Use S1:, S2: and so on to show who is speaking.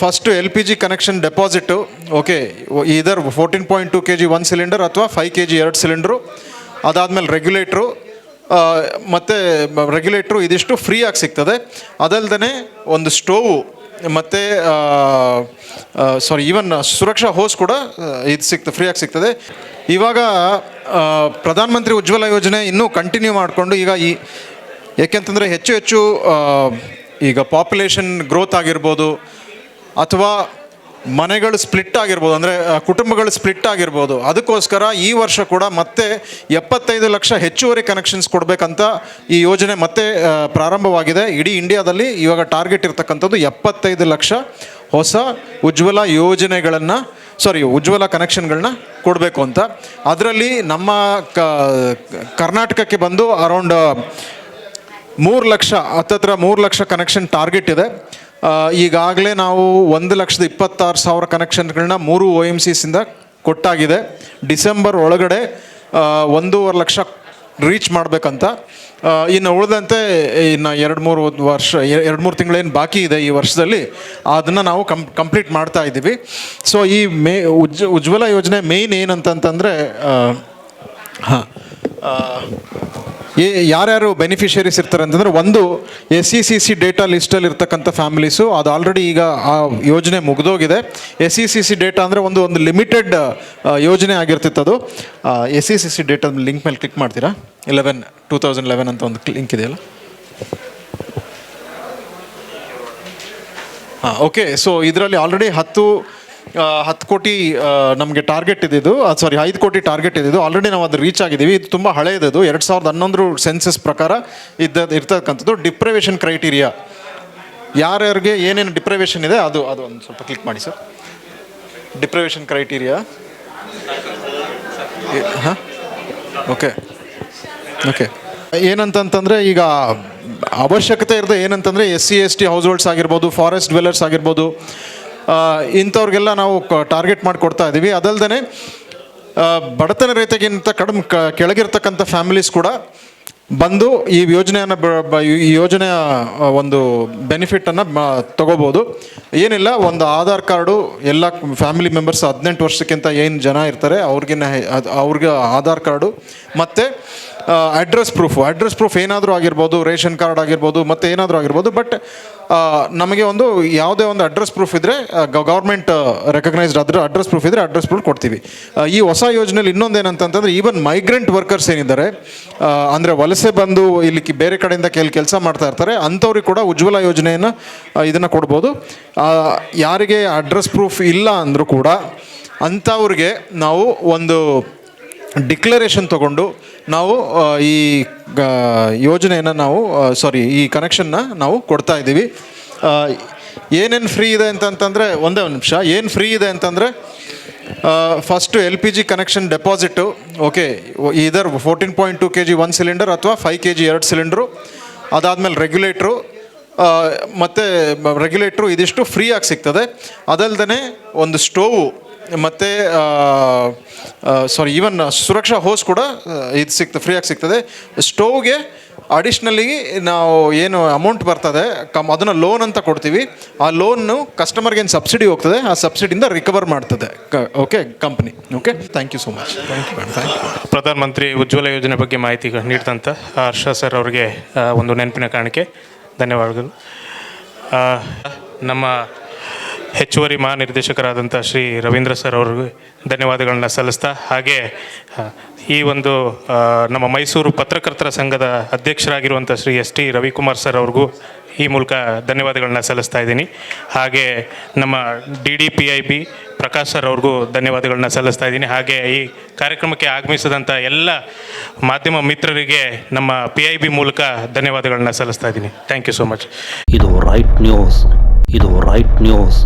S1: First L P G connection deposit okay ಇದರ್ fourteen point two K G one cylinder ಅಥವಾ five K G ಎರಡು cylinder ಅದಾದಮೇಲೆ regulator ಮತ್ತು ರೆಗ್ಯುಲೇಟ್ರು ಇದಿಷ್ಟು ಫ್ರೀಯಾಗಿ ಸಿಗ್ತದೆ. ಅದಲ್ಲದೆ ಒಂದು ಸ್ಟೋವು, ಮತ್ತು ಸಾರಿ ಈವನ್ ಸುರಕ್ಷಾ ಹೋಸ್ ಕೂಡ ಇದು ಸಿಗ್ತದೆ ಫ್ರೀಯಾಗಿ ಸಿಗ್ತದೆ. ಇವಾಗ ಪ್ರಧಾನಮಂತ್ರಿ ಪ್ರಧಾನ ಮಂತ್ರಿ ಉಜ್ವಲ ಯೋಜನೆ ಇನ್ನೂ ಕಂಟಿನ್ಯೂ ಮಾಡಿಕೊಂಡು ಈಗ ಈ, ಏಕೆಂತಂದರೆ ಹೆಚ್ಚು ಹೆಚ್ಚು ಈಗ ಪಾಪ್ಯುಲೇಷನ್ ಗ್ರೋತ್ ಆಗಿರ್ಬೋದು ಅಥವಾ ಮನೆಗಳು ಸ್ಪ್ಲಿಟ್ ಆಗಿರ್ಬೋದು, ಅಂದರೆ ಕುಟುಂಬಗಳು ಸ್ಪ್ಲಿಟ್ ಆಗಿರ್ಬೋದು, ಅದಕ್ಕೋಸ್ಕರ ಈ ವರ್ಷ ಕೂಡ ಮತ್ತೆ ಎಪ್ಪತ್ತೈದು ಲಕ್ಷ ಹೆಚ್ಚುವರಿ ಕನೆಕ್ಷನ್ಸ್ ಕೊಡಬೇಕಂತ ಈ ಯೋಜನೆ ಮತ್ತೆ ಪ್ರಾರಂಭವಾಗಿದೆ. ಇಡೀ ಇಂಡಿಯಾದಲ್ಲಿ ಇವಾಗ ಟಾರ್ಗೆಟ್ ಇರ್ತಕ್ಕಂಥದ್ದು ಎಪ್ಪತ್ತೈದು ಲಕ್ಷ ಹೊಸ ಉಜ್ವಲ ಯೋಜನೆಗಳನ್ನು ಸಾರಿ ಉಜ್ವಲ ಕನೆಕ್ಷನ್ಗಳನ್ನ ಕೊಡಬೇಕು ಅಂತ. ಅದರಲ್ಲಿ ನಮ್ಮ ಕರ್ನಾಟಕಕ್ಕೆ ಬಂದು ಅರೌಂಡ್ ಮೂರು ಲಕ್ಷ, ಹತ್ತತ್ರ ಮೂರು ಲಕ್ಷ ಕನೆಕ್ಷನ್ ಟಾರ್ಗೆಟ್ ಇದೆ. ಈಗಾಗಲೇ ನಾವು ಒಂದು ಲಕ್ಷದ ಇಪ್ಪತ್ತಾರು ಸಾವಿರ ಕನೆಕ್ಷನ್ಗಳನ್ನ ಮೂರು ಒ ಎಂ ಸಿಸಿಂದ ಕೊಟ್ಟಾಗಿದೆ. ಡಿಸೆಂಬರ್ ಒಳಗಡೆ ಒಂದೂವರೆ ಲಕ್ಷ ರೀಚ್ ಮಾಡಬೇಕಂತ. ಇನ್ನು ಉಳಿದಂತೆ ಇನ್ನು ಎರಡು ಮೂರು ವರ್ಷ, ಎರಡು ಮೂರು ತಿಂಗಳೇನು ಬಾಕಿ ಇದೆ ಈ ವರ್ಷದಲ್ಲಿ, ಅದನ್ನು ನಾವು ಕಂಪ್ ಕಂಪ್ಲೀಟ್ ಮಾಡ್ತಾ ಇದ್ದೀವಿ. ಸೊ ಈ ಮೇ ಉಜ್ ಉಜ್ವಲ ಯೋಜನೆ ಮೇಯ್ನ್ ಏನಂತಂತಂದರೆ ಹಾಂ ಯಾರ್ಯಾರು ಬೆನಿಫಿಷರೀಸ್ ಇರ್ತಾರೆ ಅಂತಂದರೆ ಒಂದು S C C C data ಲಿಸ್ಟಲ್ಲಿ ಇರ್ತಕ್ಕಂಥ ಫ್ಯಾಮಿಲೀಸು ಅದು ಆಲ್ರೆಡಿ ಈಗ ಆ ಯೋಜನೆ ಮುಗಿದೋಗಿದೆ. S C C C data ಅಂದರೆ ಒಂದು ಒಂದು ಲಿಮಿಟೆಡ್ ಯೋಜನೆ ಆಗಿರ್ತಿತ್ತು ಅದು. S C C C data link ಮೇಲೆ ಕ್ಲಿಕ್ ಮಾಡ್ತೀರಾ? ಇಲೆವೆನ್ ಟೂ ತೌಸಂಡ್ ಲೆವೆನ್ ಅಂತ ಒಂದು ಲಿಂಕ್ ಇದೆಯಲ್ಲ? ಹಾಂ ಓಕೆ ಸೊ ಇದರಲ್ಲಿ ಆಲ್ರೆಡಿ ಹತ್ತು ಹತ್ತು ಕೋಟಿ ನಮಗೆ ಟಾರ್ಗೆಟ್ ಇದ್ದಿದ್ದು ಸಾರಿ ಐದು ಕೋಟಿ ಟಾರ್ಗೆಟ್ ಇದ್ದಿದ್ದು ಆಲ್ರೆಡಿ ನಾವು ಅದು ರೀಚ್ ಆಗಿದ್ದೀವಿ. ಇದು ತುಂಬ ಹಳೆಯದು ಎರಡು ಸಾವಿರದ ಹನ್ನೊಂದು ಸೆನ್ಸಸ್ ಪ್ರಕಾರ ಇದ್ದ ಇರ್ತಕ್ಕಂಥದ್ದು ಡಿಪ್ರವೇಷನ್ ಕ್ರೈಟೀರಿಯಾ ಯಾರ್ಯಾರಿಗೆ ಏನೇನು ಡಿಪ್ರವೇಷನ್ ಇದೆ, ಅದು ಅದು ಒಂದು ಸ್ವಲ್ಪ ಕ್ಲಿಕ್ ಮಾಡಿ ಸರ್ ಡಿಪ್ರವೇಷನ್ ಕ್ರೈಟೀರಿಯಾ ಹಾಂ? ಓಕೆ ಓಕೆ ಏನಂತಂತಂದರೆ ಈಗ ಅವಶ್ಯಕತೆ ಇರದೆ ಏನಂತಂದರೆ S C S T households ಆಗಿರ್ಬೋದು ಫಾರೆಸ್ಟ್ ಡ್ವೆಲ್ಲರ್ಸ್ ಆಗಿರ್ಬೋದು ಇಂಥವ್ರಿಗೆಲ್ಲ ನಾವು ಟಾರ್ಗೆಟ್ ಮಾಡಿ ಕೊಡ್ತಾ ಇದ್ದೀವಿ ಅದಲ್ಲದೆ ಬಡತನ ರೈತಗಿಂತ ಕಡಿಮೆ ಕೆಳಗಿರ್ತಕ್ಕಂಥ ಫ್ಯಾಮಿಲೀಸ್ ಕೂಡ ಬಂದು ಈ ಯೋಜನೆಯನ್ನು ಈ ಯೋಜನೆಯ ಒಂದು ಬೆನಿಫಿಟನ್ನು ತಗೋಬೋದು. ಏನಿಲ್ಲ, ಒಂದು ಆಧಾರ್ ಕಾರ್ಡು ಎಲ್ಲ ಫ್ಯಾಮಿಲಿ ಮೆಂಬರ್ಸ್ ಹದಿನೆಂಟು ವರ್ಷಕ್ಕಿಂತ ಏನು ಜನ ಇರ್ತಾರೆ, ಅವ್ರಿಗಿನ್ನ ಅವ್ರಿಗೆ ಆಧಾರ್ ಕಾರ್ಡು. ಮತ್ತು ಅಡ್ರೆಸ್ ಪ್ರೂಫು ಅಡ್ರೆಸ್ ಪ್ರೂಫ್ ಏನಾದರೂ ಆಗಿರ್ಬೋದು, ರೇಷನ್ ಕಾರ್ಡ್ ಆಗಿರ್ಬೋದು, ಮತ್ತು ಏನಾದರೂ ಆಗಿರ್ಬೋದು ಬಟ್ ನಮಗೆ ಒಂದು ಯಾವುದೇ ಒಂದು ಅಡ್ರೆಸ್ ಪ್ರೂಫ್ ಇದ್ದರೆ ಗೌರ್ಮೆಂಟ್ ರೆಕಗ್ನೈಸ್ಡ್ ಆದರೆ ಅಡ್ರೆಸ್ ಪ್ರೂಫ್ ಇದ್ದರೆ ಅಡ್ರೆಸ್ ಪ್ರೂಫ್ ಕೊಡ್ತೀವಿ. ಈ ಹೊಸ ಯೋಜನೆಯಲ್ಲಿ ಇನ್ನೊಂದು ಏನಂತಂತಂದರೆ ಈವನ್ ಮೈಗ್ರೆಂಟ್ ವರ್ಕರ್ಸ್ ಏನಿದ್ದಾರೆ ಅಂದರೆ ವಲಸೆ ಬಂದು ಇಲ್ಲಿ ಬೇರೆ ಕಡೆಯಿಂದ ಕೆಲ, ಕೆಲಸ ಮಾಡ್ತಾ ಇರ್ತಾರೆ, ಅಂಥವ್ರಿಗೆ ಕೂಡ ಉಜ್ವಲ ಯೋಜನೆಯನ್ನು ಇದನ್ನು ಕೊಡ್ಬೋದು. ಯಾರಿಗೆ ಅಡ್ರೆಸ್ ಪ್ರೂಫ್ ಇಲ್ಲ ಅಂದರೂ ಕೂಡ, ಅಂಥವ್ರಿಗೆ ನಾವು ಒಂದು ಡಿಕ್ಲರೇಷನ್ ತಗೊಂಡು ನಾವು ಈ ಯೋಜನೆಯನ್ನು ನಾವು ಸಾರಿ ಈ ಕನೆಕ್ಷನ್ನ ನಾವು ಕೊಡ್ತಾ ಇದ್ದೀವಿ. ಏನೇನು ಫ್ರೀ ಇದೆ ಅಂತಂತಂದರೆ ಒಂದೇ ಒಂದು ನಿಮಿಷ. ಏನು ಫ್ರೀ ಇದೆ ಅಂತಂದರೆ first L P G connection deposit okay ಇದರ್ fourteen point two K G one cylinder ಅಥವಾ ಫೈವ್ ಕೆ ಜಿ ಎರಡು ಸಿಲಿಂಡ್ರು ಅದಾದಮೇಲೆ ರೆಗ್ಯುಲೇಟ್ರು ಮತ್ತು ರೆಗ್ಯುಲೇಟ್ರು ಇದಿಷ್ಟು ಫ್ರೀಯಾಗಿ ಸಿಗ್ತದೆ. ಅದಲ್ಲದೆ ಒಂದು ಸ್ಟೋವು ಮತ್ತು ಸಾರಿ ಈವನ್ ಸುರಕ್ಷಾ ಹೋಸ್ ಕೂಡ ಇದು ಸಿಗ್ತದೆ ಫ್ರೀಯಾಗಿ ಸಿಗ್ತದೆ. ಸ್ಟೋವ್ಗೆ ಅಡಿಷ್ನಲಿ ನಾವು ಏನು ಅಮೌಂಟ್ ಬರ್ತದೆ, ಕಮ್, ಅದನ್ನು ಲೋನ್ ಅಂತ ಕೊಡ್ತೀವಿ. ಆ ಲೋನ್ನು ಕಸ್ಟಮರ್ಗೆ ಏನು ಸಬ್ಸಿಡಿ ಹೋಗ್ತದೆ, ಆ ಸಬ್ಸಿಡಿಯಿಂದ ರಿಕವರ್ ಮಾಡ್ತದೆ okay company okay thank you so much thank you thank you
S2: Pradhan Mantri Ujjwala Yojana ಬಗ್ಗೆ ಮಾಹಿತಿ ನೀಡಿದಂಥ ಹರ್ಷ ಸರ್ ಅವರಿಗೆ ಒಂದು ನೆನಪಿನ ಕಾಣಿಕೆ. ಧನ್ಯವಾದಗಳು. ನಮ್ಮ ಹೆಚ್ಚುವರಿ ಮಹಾನಿರ್ದೇಶಕರಾದಂಥ ಶ್ರೀ ರವೀಂದ್ರ ಸರ್ ಅವ್ರಿಗೆ ಧನ್ಯವಾದಗಳನ್ನ ಸಲ್ಲಿಸ್ತಾ, ಹಾಗೆ ಈ ಒಂದು ನಮ್ಮ ಮೈಸೂರು ಪತ್ರಕರ್ತರ ಸಂಘದ ಅಧ್ಯಕ್ಷರಾಗಿರುವಂಥ Shri S T Ravikumar sir ಅವ್ರಿಗೂ ಈ ಮೂಲಕ ಧನ್ಯವಾದಗಳನ್ನ ಸಲ್ಲಿಸ್ತಾ ಇದ್ದೀನಿ. ಹಾಗೆ, ನಮ್ಮ D D P I B Prakash sir ಅವ್ರಿಗೂ ಧನ್ಯವಾದಗಳನ್ನ ಸಲ್ಲಿಸ್ತಾ ಇದ್ದೀನಿ. ಹಾಗೆ, ಈ ಕಾರ್ಯಕ್ರಮಕ್ಕೆ ಆಗಮಿಸಿದಂಥ ಎಲ್ಲ ಮಾಧ್ಯಮ ಮಿತ್ರರಿಗೆ ನಮ್ಮ ಪಿ ಐ ಬಿ ಮೂಲಕ ಧನ್ಯವಾದಗಳನ್ನ ಸಲ್ಲಿಸ್ತಾ ಇದ್ದೀನಿ. Thank you so much.
S3: ಇದು ರೈಟ್ ನ್ಯೂಸ್. ಇದು ರೈಟ್ ನ್ಯೂಸ್.